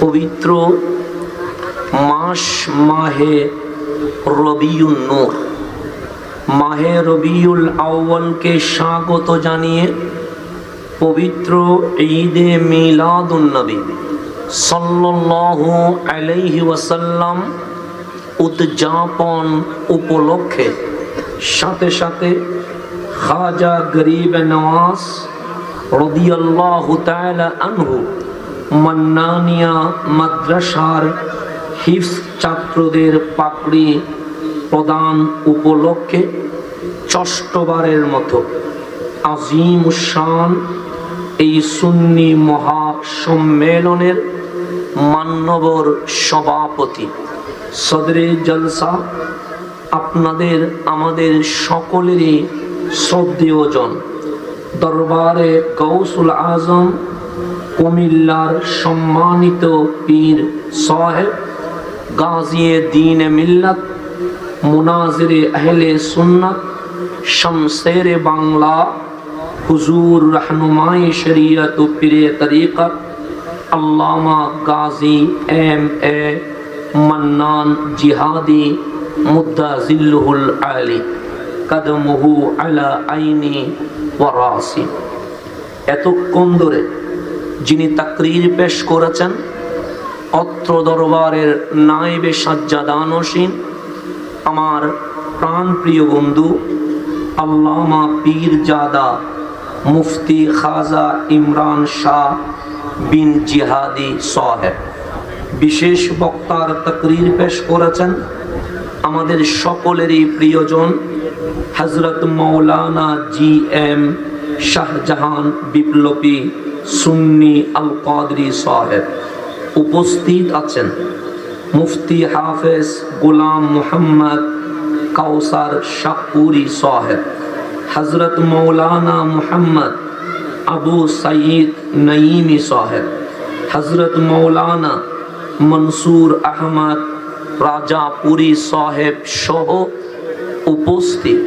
পবিত্র মাস মাহে রবিউল নূর। মাহে রবিউল আউ্বালকে স্বাগত জানিয়ে পবিত্র ঈদে মিলাদুন্নবী সাল্লাল্লাহু আলাইহি ওয়াসাল্লাম উদযাপন উপলক্ষে সাথে সাথে খাজা গরিব নওয়াজ রদিয়াল্লাহু তাআলা আনহু মান্নানিয়া মাদ্রাসার হিফস ছাত্রদের পাকড়ি প্রদান উপলক্ষে ষষ্ঠবারের মতো আজিম শান এই সুন্নি মহাসম্মেলনের মান্যবর সভাপতি। সদরে জলসা, আপনাদের, আমাদের সকলেরই শ্রদ্ধেয়জন। দরবারে গৌসুল আজম কুমিল্লার সম্মানিত পীর সাহেব গাজিয়ে দিন মিল্লাত, মুনাজিরে আহলে সুন্নাত শমশের বাংলা, হুজুর রহনুমাই শরিয়ত পীরে তরিকত আল্লামা গাজী এম এ মান্নান জিহাদি মুদ্দা জিল্লুহুল আলী, কদমহু আলা আইনি ওয়ারাসি। এতক্ষণ ধরে যিনি তাকরির পেশ করেছেন, অত্র দরবারের নাইবে সাজ্জাদানসীন আমার প্রাণপ্রিয় বন্ধু, আল্লামা পীর জাদা মুফতি খাজা ইমরান শাহ বিন জিহাদি সাহেব। বিশেষ বক্তার তকরির পেশ করেছেন আমাদের সকলেরই প্রিয়জন হজরত মৌলানা জি এম শাহজাহান বিপ্লবী সুন্নি আল কাদরি সাহেব উপস্থিত আছেন মুফতি হাফেজ গোলাম মোহাম্মদ কাউসার শাহপুরি সাহেব হজরত মৌলানা মোহাম্মদ আবু সঈদ নঈমি সাহেব হজরত মৌলানা মনসুর আহমদ রাজাপুরি সাহেব সহ উপস্থিত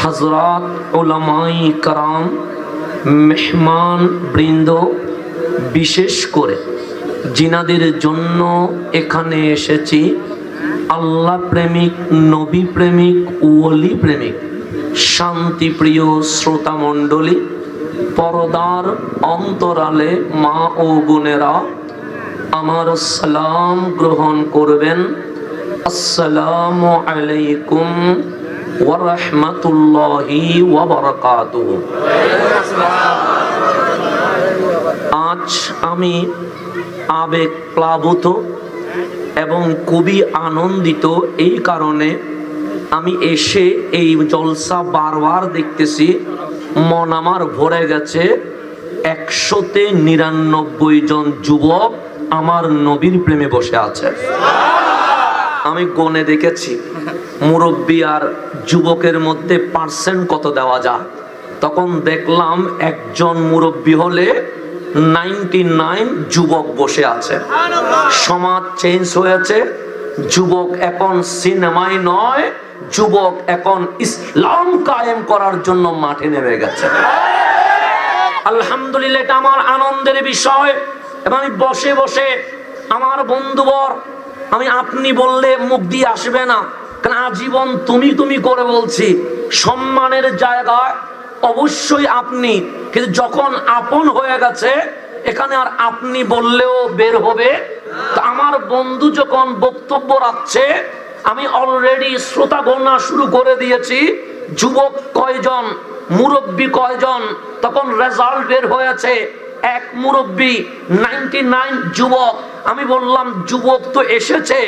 হজরত ওলামাই কারাম মেহমান বৃন্দ বিশেষ করে জিনাদের জন্য এখানে এসেছি। আল্লাহ প্রেমিক, নবী প্রেমিক, ওলি প্রেমিক, শান্তিপ্রিয় শ্রোতা মণ্ডলী পরদার অন্তরালে মা ও বোনেরা, আমার সালাম গ্রহণ করবেন। আসসালামু আলাইকুম ওরহমতুল্লাহি ওবরকাতুহ আজ আমি আবেগ প্লাবুত এবং খুবই আনন্দিত এই কারণে আমি এসে এই জলসা বারবার দেখতেছি, মন আমার ভরে গেছে। একশোতে নিরানব্বই জন যুবক আমার নবীর প্রেমে বসে আছে। আমি গনে দেখেছি মুরব্বী আর যুবকের মধ্যে পার্সেন্ট কত দেওয়া যায়? তখন দেখলাম একজন মুরব্বী হলে নাইনটি নাইন যুবক বসে আছে। সমাজ চেঞ্জ হয়েছে। যুবক এখন সিনেমায় নয়, যুবক এখন ইসলাম কায়েম করার জন্য মাঠে নেমে গেছে। আলহামদুলিল্লাহ, এটা আমার আনন্দের বিষয়। এবং আমি বসে বসে আমার বন্ধুবর, আমি আপনি বললে মুখ দিয়ে আসবে না। কারণ আজীবন তুমি তুমি করে বলছি, সম্মানের জায়গায় অবশ্যই আপনি। কিন্তু যখন আপন হয়ে গেছে, এখানে আর আপনি বললেও বের হবে। আমার বন্ধু যখন বক্তব্য রাখছে, আমি অলরেডি শ্রোতা গণনা শুরু করে দিয়েছি। যুবক কয়জন, মুরব্বী কয়জন, তখন রেজাল্ট বের হয়েছে এক মুরব্বী নাইনটি নাইন যুবক। আমি বললাম, যুবক তো এসেছে।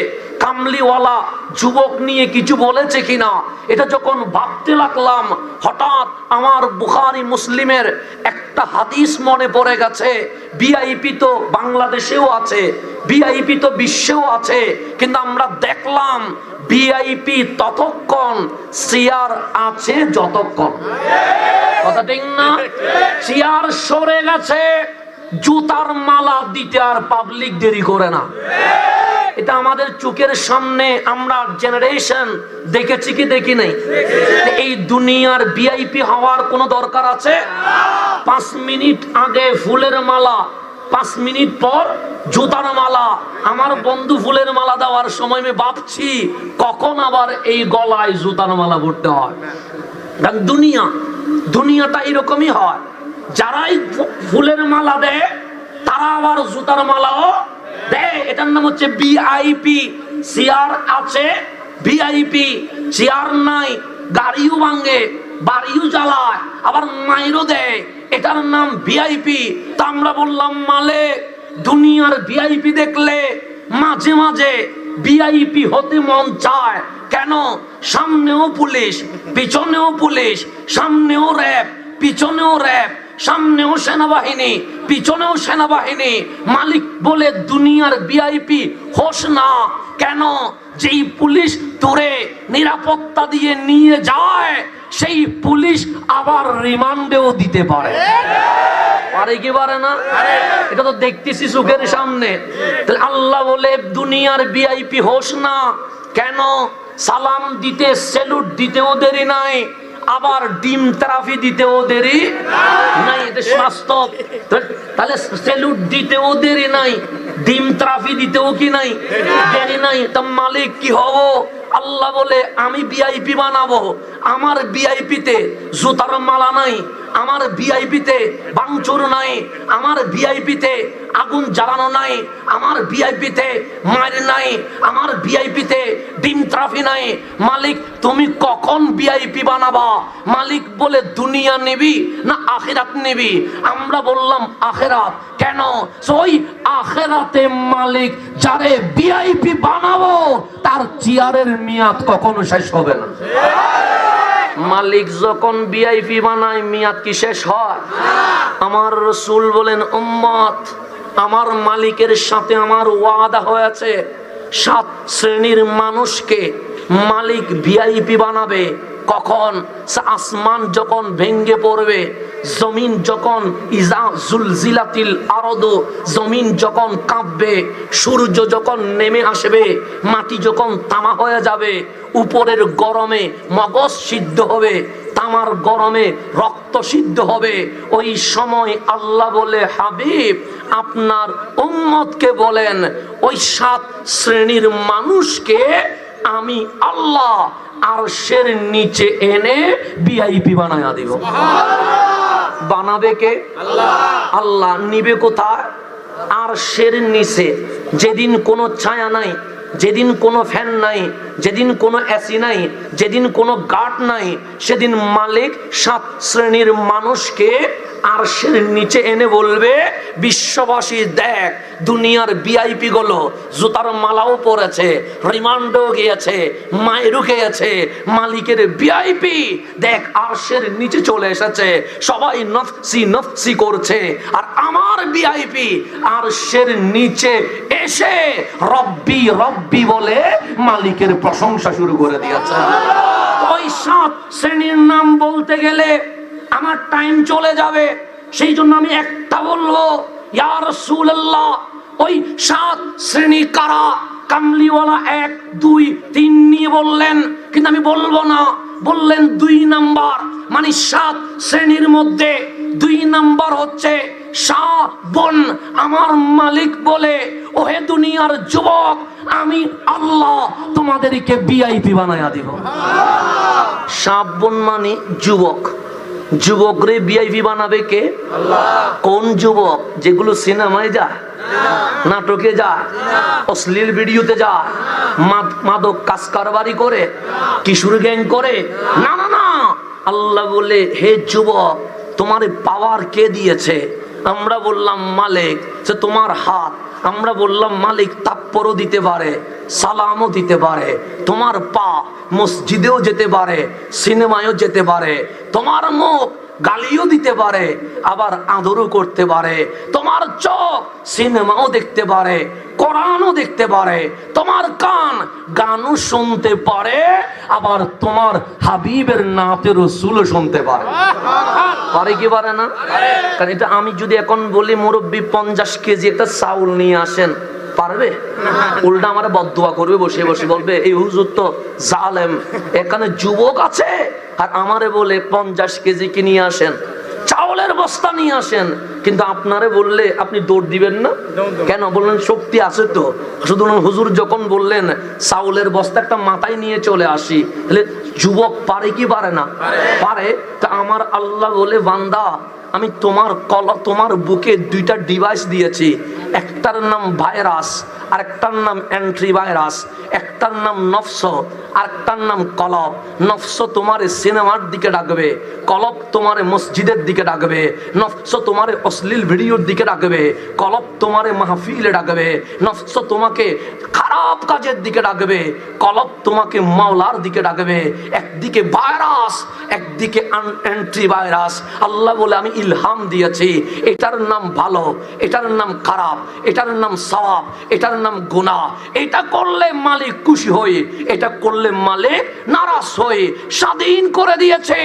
কামলিওয়ালা যুবক নিয়ে কিছু বলেছে কিনা? এটা যখন ভাবতে লাগলাম, হঠাৎ আমার বুখারি মুসলিমের একটা হাদিস মনে পড়ে গেছে। বিআইপি তো বাংলাদেশেও আছে বিআইপি তো বিশ্বেও আছে, কিন্তু আমরা দেখলাম বিআইপি ততক্ষণ চেয়ার আছে যতক্ষণ। কথা ঠিক না? চেয়ার সরে গেছে, জুতার মালা দিতে আর পাবলিক দেরি করে না। এটা আমাদের চোখের সামনে আমরা জেনারেশন দেখেছি কি দেখি নাই? এই দুনিয়ার ভিআইপি হওয়ার কোনো দরকার আছে? পাঁচ মিনিট আগে ফুলের মালা পাঁচ মিনিট পর জুতার মালা। আমার বন্ধু ফুলের মালা দেওয়ার সময় আমি ভাবছি কখন আবার এই গলায় জুতার মালা পড়তে হয়? কারণ দুনিয়া দুনিয়াটা এরকমই হয়। যারাই ফুলের মালা দেয় তারা আবার জুতার মালাও দেয়, এটার নাম হচ্ছে বিআইপি চেয়ার আছে ভিআইপি চেয়ার নাই, গাড়িও ভাঙে, বাড়িও জ্বালায়, আবার মাইরও দেয়, এটার নাম ভিআইপি তা আমরা বললাম মালিক দুনিয়ার ভিআইপি দেখলে মাঝে মাঝে ভিআইপি হতে মন চায়। কেন? সামনেও পুলিশ, পিছনেও পুলিশ, সামনেও র্যাব, পিছনেও র্যাব, সামনেও সেনাবাহিনী পিছনেও সেনাবাহিনী, মালিক বলে দুনিয়ার ভিআইপি হোস না। কেন? যেই পুলিশ তোরে নিরাপত্তা দিয়ে নিয়ে যায়, সেই পুলিশ আবার রিমান্ডেও দিতে পারে। পারে কি পারে না? এটা তো দেখতেছি চোখের সামনে। তাহলে আল্লাহ বলে, দুনিয়ার ভিআইপি হোস না। কেন? সালাম দিতে, সেলুট দিতেও দেরি নাই। আবার ডিম তেরাফি দিতেও দেরি নাই এটা বাস্তব তাহলে সেলুট দিতেও দেরি নাই, ডিম তেরাফি দিতেও কি নাই? দেরি নাই। তা মালিক কি হব? আল্লাহ বলে, আমি ভিআইপি বানাবো। আমার ভিআইপিতে জুতার মালা নাই, আমার ভিআইপিতে বাংচুর নাই, আমার ভিআইপিতে আগুন জ্বালানো নাই, আমার ভিআইপিতে মায়ের নাই, আমার ভিআইপিতে ডিম ট্রাফি নাই। মালিক, তুমি কখন ভিআইপি বানাবা? মালিক বলে, দুনিয়া নিবি না আখেরাত নিবি? আমরা বললাম, আখেরাত। কেন? ওই আখেরাতে মালিক, যারে ভিআইপি বানাবো, তার চেয়ারের মেয়াদ কখনো শেষ হবে না। মালিক, যখন বিআইপি বানায়, মেয়াদ কি শেষ হয়? আমার রসুল বলেন, উম্মত আমার মালিকের সাথে আমার ওয়াদা হয়েছে, সাত শ্রেণির মানুষকে মালিক ভিআইপি বানাবে। কখন? আসমান যখন ভেঙ্গে পড়বে, জমিন যখন ইজা জুলজিলাতিল আরদ, জমিন যখন কাঁপবে, সূর্য যখন নেমে আসবে, মাটি যখন তামা হয়ে যাবে, উপরের গরমে মগজ সিদ্ধ হবে তামার গরমে রক্ত সিদ্ধ হবে। ওই সময় আল্লাহ বলে হাবিব আপনার উম্মতকে বলেন ওই সাত শ্রেণির মানুষকে আমি আল্লাহ আর আরশের নিচে এনে ভিআইপি বানায়া দিব। বানাবে কে? আল্লাহ নিবে কোথায়? আরশের নিচে। যেদিন কোনো ছায়া নাই যেদিন কোনো ফ্যান নাই যেদিন কোনো এসি নাই, যেদিন কোনো গার্ড নাই, সেদিন মালিক সাত শ্রেণির মানুষকে আরশের নিচে এনে বলবে, বিশ্ববাসী, দেখ, দুনিয়ার ভিআইপি গুলো জুতার মালাও পরেছে, রিমান্ডও গিয়েছে মায়েরও গিয়েছে, মালিকের ভিআইপি দেখ, আরশের নিচে চলে এসেছে, সবাই নফসি নফসি করছে, আর আমার ভিআইপি আরশের নিচে এসে রব্বি রব্বি বলে মালিকের প্রশংসা শুরু করে দিয়েছে। ওই সাত শ্রেণির নাম বলতে গেলে আমার টাইম চলে যাবে। সেই জন্য আমি একটা বলব ওই সাত শ্রেণি কারা? কামলিওয়ালা এক, দুই, তিন নিয়ে বললেন। কিন্তু আমি বলব না, বললেন দুই নাম্বার। মানে সাত শ্রেণির মধ্যে দুই নাম্বার হচ্ছে শাহ বোন আমার মালিক বলে ওহে দুনিয়ার যুবক আমি আল্লাহ তোমাদেরকে ভিআইপি বানায়া দিব। শাহ বোন মানে যুবক। যুবক রে ভিআইপি বানাবে কে? কোন যুবক? যেগুলো সিনেমায় যায় নাটকে যায় অশ্লীল ভিডিওতে যায় মাদ- মাদক কাজ কারবারি করে কিশোর গ্যাং করে না। না না আল্লাহ বলে হে যুবক তোমার পাওয়ার কে দিয়েছে? আমরা বললাম মালিক, সে তোমার হাত। আমরা বললাম মালিক তাপ্পরও দিতে পারে, সালামও দিতে পারে। তোমার পা মসজিদেও যেতে পারে, সিনেমায়ও যেতে পারে। তোমার মুখ গালিও দিতে পারে, আবার আদরও করতে পারে। তোমার চোখ সিনেমাও দেখতে পারে। কোরআনও দেখতে পারে, তোমার কান গানও শুনতে পারে, আবার তোমার হাবিবের নাতে রসুলও শুনতে পারে। পারে কি পারে না? কারণ এটা আমি যদি এখন বলি, মুরব্বী পঞ্চাশ কেজি একটা চাউল নিয়ে আসেন, পারবে? উল্টা আমার বদুয়া করবে, বসে বসে বলবে, এই হুজুর তো জালেম, এখানে যুবক আছে? আর আমারে বলে, পঞ্চাশ কেজি কি নিয়ে আসেন? চাউলের বস্তা নিয়ে আসেন। কিন্তু আপনারে বললে আপনি দৌড় দিবেন না? কেন? বললেন শক্তি আছে তো। শুধু হুজুর যখন বললেন চাউলের বস্তা একটা মাথায় নিয়ে চলে আসি তাহলে যুবক পারে কি পারে না? পারে। তা আমার আল্লাহ বলে বান্দা আমি তোমার কল তোমার বুকে দুইটা ডিভাইস দিয়েছি। একটার নাম ভাইরাস আর একটার নাম অ্যান্ট্রি ভাইরাস একটার নাম নফস, আরেকটার নাম কলব। নফস তোমার সিনেমার দিকে ডাকবে, কলব তোমার মসজিদের দিকে ডাকবে, নফস তোমার অশ্লীল ভিডিওর দিকে ডাকবে, কলব তোমার মাহফিলে ডাকবে, নফস তোমাকে খারাপ কাজের দিকে ডাকবে, কলব তোমাকে মাওলার দিকে ডাকবে। একদিকে ভাইরাস একদিকে ভাইরাস আল্লাহ বলে, আমি ইলহাম দিয়েছি, এটার নাম ভালো, এটার নাম খারাপ, এটার নাম সওয়াব, এটার নাম গুণা এটা করলে মালিক খুশি হয়ে এটা করলে মালিক নারাজ হয়ে স্বাধীন করে দিয়েছে।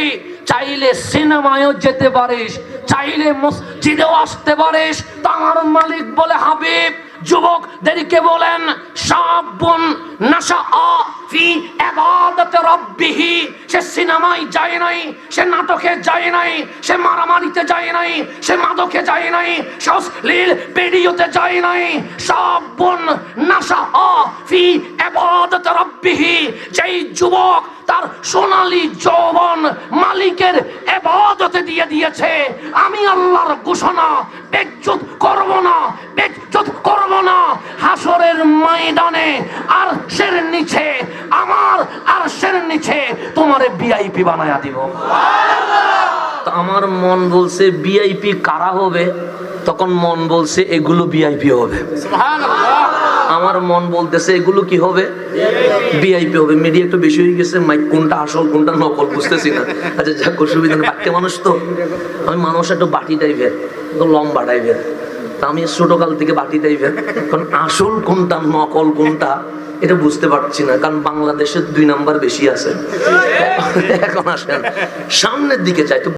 চাইলে সিনেমায়ও যেতে পারিস, চাইলে মসজিদেও আসতে পারিস। তার মালিক বলে, হাবিব যুবকদেরকে বলেন, সাবুন নাশা আ ফি সে নাই সে নাই, সে মারামারিতে নাই, সে নাই ফি যেই যুবক তার সোনালী যৌবন মালিকের এবাদতে দিয়ে দিয়েছে, আমি আল্লাহর ঘোষণা, বেজ্জত করব না না হাসরের ময়দানে আর সের নিচে আমার আর সের নিচে তোমারে ভিআইপি বানায়া দিব। তো আমার মন বলছে ভিআইপি কারা হবে? তখন মন বলছে এগুলো ভিআইপি হবে। আমার মন বলতেছে এগুলো কি হবে? ভিআইপি হবে। মিডিয়া একটু বেশি হয়ে গেছে মাইক কোনটা আসল কোনটা নকল বুঝতেছি না। আচ্ছা যাক অসুবিধা বাচ্চা মানুষ তো। আমি মানুষ একটু বাটি টাইপের লম্বা টাইপের তা আমি ছোটকাল থেকে বাটি টাইপের কারণ আসল কোনটা, নকল কোনটা, এটা বুঝতে পারছি না, কারণ বাংলাদেশের দুই নাম্বার বেশি আছে। এখন আসেন, সামনের দিকে চাই তো